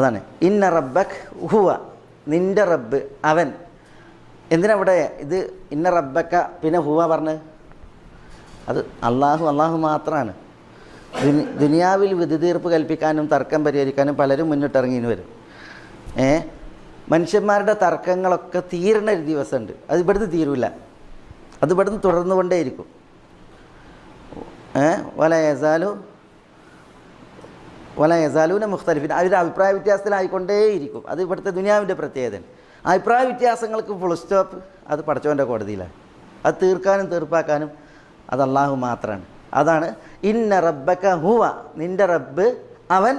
അതാണ്. ഇന്ന റബ്ബക് ഹുവ. നിന്റെ റബ്ബ് അവൻ. എന്തിനാ ഇവിടെ ഇത് ഇന്ന റബ്ബക്ക പിന്നെ ഹുവ പറഞ്ഞ്? അത് അള്ളാഹു അള്ളാഹു മാത്രമാണ് ദുനി ദുനിയാവിൽ വിധിതീർപ്പ് കൽപ്പിക്കാനും തർക്കം പരിഹരിക്കാനും പലരും മുന്നിട്ടിറങ്ങിന് വരും. ഏ? മനുഷ്യന്മാരുടെ തർക്കങ്ങളൊക്കെ തീരണ ഒരു ദിവസമുണ്ട്. അത് ഇവിടുന്ന് തീരൂല. അത് ഇവിടുന്ന് തുടർന്നുകൊണ്ടേയിരിക്കും. ഏ? വല യസാലു വല യസാലൂന മുഖ്തലിഫിൻ. അവർ അഭിപ്രായ വ്യത്യാസത്തിലായിക്കൊണ്ടേയിരിക്കും. അത് ഇവിടുത്തെ ദുനിയാവിന്റെ പ്രത്യേകത അഭിപ്രായ വ്യത്യാസങ്ങൾക്ക് ഫുൾ സ്റ്റോപ്പ് അത് പഠിച്ചവന്റെ കോടതിയിലാണ് അത് തീർക്കാനും തീർപ്പാക്കാനും അത് അള്ളാഹു മാത്രമാണ് അതാണ് ഇന്ന റബ്ബക്ക ഹുവ. നിന്റെ റബ്ബ് അവൻ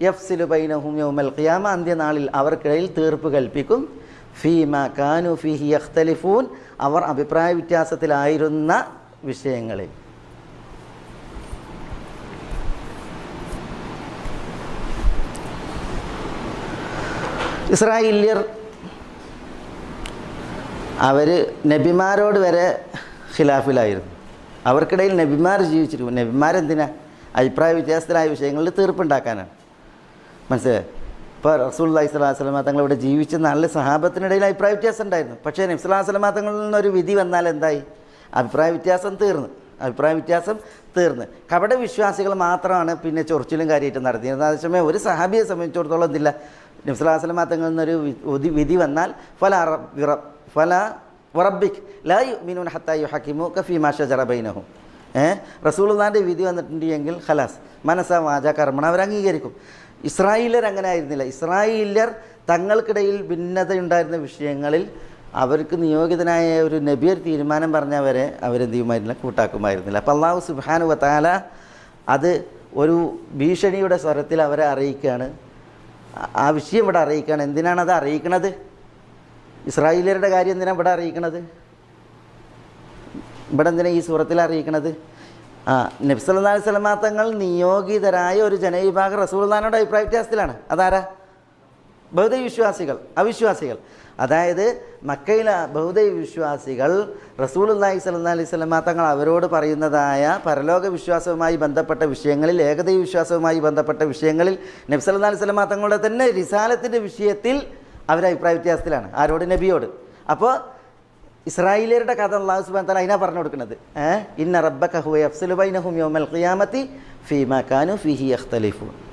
യഫ്സിലു ബൈനഹും യൗമൽ ഖിയാമ. അന്ത്യനാളിൽ അവർക്കിടയിൽ തീർപ്പ് കൽപ്പിക്കും. ഫീമ കാനു ഫിഹി അഖ്തലിഫൂൻ അവർ അഭിപ്രായ വ്യത്യാസത്തിലായിരുന്ന വിഷയങ്ങളിൽ. ഇസ്രായേലിയർ അവർ നബിമാരോട് വരെ ഖിലാഫിലായിരുന്നു. അവർക്കിടയിൽ നബിമാർ ജീവിച്ചിരിക്കും നബിമാരെന്തിനാ? അഭിപ്രായ വ്യത്യാസത്തിലായ വിഷയങ്ങളിൽ തീർപ്പുണ്ടാക്കാനാണ്. മനസ്സിലായോ? ഇപ്പോൾ സ്വലാഹു വസ്ലമ തങ്ങൾ ഇവിടെ ജീവിച്ച നല്ല സഹാബത്തിനിടയിൽ അഭിപ്രായ വ്യത്യാസം ഉണ്ടായിരുന്നു. പക്ഷേ നബ്സുല്ലാ വസ്ലമ തങ്ങളിൽ നിന്നൊരു വിധി വന്നാൽ എന്തായി? അഭിപ്രായ വ്യത്യാസം തീർന്നു. അഭിപ്രായ വ്യത്യാസം തീർന്ന്. കപട വിശ്വാസികൾ മാത്രമാണ് പിന്നെ ചൊറിച്ചിലും കാര്യമായിട്ട് നടത്തിയത് അതേസമയം ഒരു സഹാബിയെ സംബന്ധിച്ചിടത്തോളം എന്തില്ല നബ്സുല്ലാ വസ്ലമ തങ്ങളിൽ നിന്നൊരു വിധി വന്നാൽ ഫല ഫല വറബിക് ലാ യുമിനൂൻ ഹത്താ ഹക്കിമു കഫീമാ മാഷ ബൈനഹും. ഏഹ് റസൂലുള്ളാന്റെ വിധി വന്നിട്ടുണ്ട് എങ്കിൽ ഖലാസ്. മനസ്സ വാച കർമ്മണ അവർ അംഗീകരിക്കും. ഇസ്രായേലർ അങ്ങനെ ആയിരുന്നില്ല. ഇസ്രായേലർ തങ്ങൾക്കിടയിൽ ഭിന്നതയുണ്ടായിരുന്ന വിഷയങ്ങളിൽ അവർക്ക് നിയോഗിതനായ ഒരു നബിയർ തീരുമാനം പറഞ്ഞവരെ അവരെന്ത് ചെയ്യുമായിരുന്നില്ല? കൂട്ടാക്കുമായിരുന്നില്ല. അപ്പോൾ അള്ളാഹു സുബാനു വത്താല അത് ഒരു ഭീഷണിയുടെ സ്വരത്തിൽ അവരെ അറിയിക്കുകയാണ്. ആ- വിഷയം ഇവിടെ എന്തിനാണ് അത് അറിയിക്കണത്? ഇസ്രായേലിയരുടെ കാര്യം എന്തിനാണ് ഇവിടെ അറിയിക്കണത്? ഇവിടെ എന്തിനാ ഈ സൂറത്തിൽ അറിയിക്കണത്? ആ നബ്സല്ലാ സ്വലമാ തങ്ങൾ നിയോഗിതരായ ഒരു ജനവിഭാഗം റസൂൽദാനോട് അഭിപ്രായ വ്യത്യാസത്തിലാണ്. അതാരാ? ബഹുദൈവ വിശ്വാസികൾ അവിശ്വാസികൾ. അതായത് മക്കയിലെ ബഹുദൈ വിശ്വാസികൾ റസൂലുല്ലാഹി സ്വല്ലല്ലാഹി അലൈഹി സ്വലമ തങ്ങൾ അവരോട് പറയുന്നതായ പരലോക വിശ്വാസവുമായി ബന്ധപ്പെട്ട വിഷയങ്ങളിൽ ഏകദൈവ വിശ്വാസവുമായി ബന്ധപ്പെട്ട വിഷയങ്ങളിൽ നബി നബ്സല്ലാ അലൈഹി സ്വലമ തങ്ങളുടെ തന്നെ റിസാലത്തിന്റെ വിഷയത്തിൽ അവർ അഭിപ്രായ വ്യത്യാസത്തിലാണ്. ആരോട്? നബിയോട്. അപ്പോൾ ഇസ്രായേലിയരുടെ കഥ അള്ളാഹു സുബാൻ തല അതിനാ പറഞ്ഞു കൊടുക്കുന്നത്. ഇന്ന റബ്ബ ഹുവ യഫ്സലു ബൈനഹും യൗമൽ ഖിയാമത്തി ഫീമ കാനു ഫിഹി യഖ്തലിഫൂൻ.